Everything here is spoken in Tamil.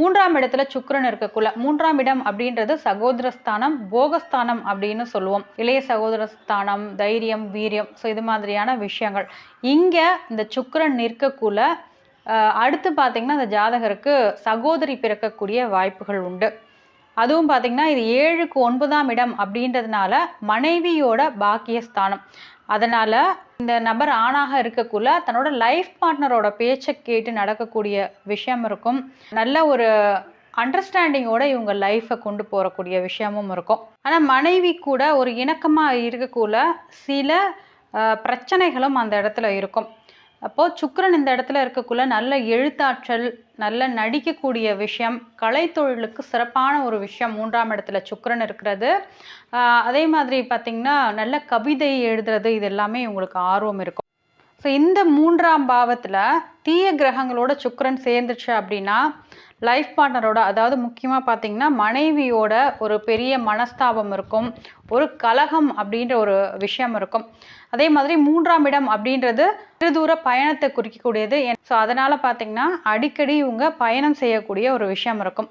மூன்றாம் இடத்துல சுக்கிரன் இருக்கக்குள்ள மூன்றாம் இடம் அப்படின்றது சகோதரஸ்தானம் போகஸ்தானம் அப்படின்னு சொல்லுவோம். இளைய சகோதரஸ்தானம் தைரியம் வீரியம். ஸோ இது மாதிரியான விஷயங்கள். இங்கே இந்த சுக்கரன் நிற்கக்குள்ள அடுத்து பார்த்தீங்கன்னா அந்த ஜாதகருக்கு சகோதரி பிறக்கக்கூடிய வாய்ப்புகள் உண்டு. அதுவும் பார்த்தீங்கன்னா இது ஏழுக்கு ஒன்பதாம் இடம் அப்படின்றதுனால மனைவியோட பாக்கியஸ்தானம். அதனால இந்த நபர் ஆணாக இருக்கக்குள்ள தன்னோட லைஃப் பார்ட்னரோட பேச்சை கேட்டு நடக்கக்கூடிய விஷயம் இருக்கும். நல்ல ஒரு அண்டர்ஸ்டாண்டிங்கோட இவங்க லைஃப்பை கொண்டு போகக்கூடிய விஷயமும் இருக்கும். ஆனால் மனைவி கூட ஒரு இணக்கமாக இருக்கக்குள்ள சில பிரச்சனைகளும் அந்த இடத்துல இருக்கும். அப்போது சுக்கரன் இந்த இடத்துல இருக்கக்குள்ள நல்ல எழுத்தாற்றல் நல்ல நடிக்கக்கூடிய விஷயம் கலைத்தொழிலுக்கு சிறப்பான ஒரு விஷயம் மூன்றாம் இடத்துல சுக்கரன் இருக்கிறது. அதே மாதிரி பார்த்திங்கன்னா நல்ல கவிதை எழுதுறது இது எல்லாமே உங்களுக்கு ஆர்வம் இருக்கும். ஸோ இந்த மூன்றாம் பாவத்தில் தீய கிரகங்களோட சுக்கிரன் சேர்ந்துச்சு அப்படின்னா லைஃப் பார்ட்னரோட அதாவது முக்கியமாக பார்த்தீங்கன்னா மனைவியோட ஒரு பெரிய மனஸ்தாபம் இருக்கும். ஒரு கலகம் அப்படின்ற ஒரு விஷயம் இருக்கும். அதே மாதிரி மூன்றாம் இடம் அப்படின்றது சிறு தூர பயணத்தை குறிக்கக்கூடியது. ஸோ அதனால் பார்த்தீங்கன்னா அடிக்கடி இவங்க பயணம் செய்யக்கூடிய ஒரு விஷயம் இருக்கும்.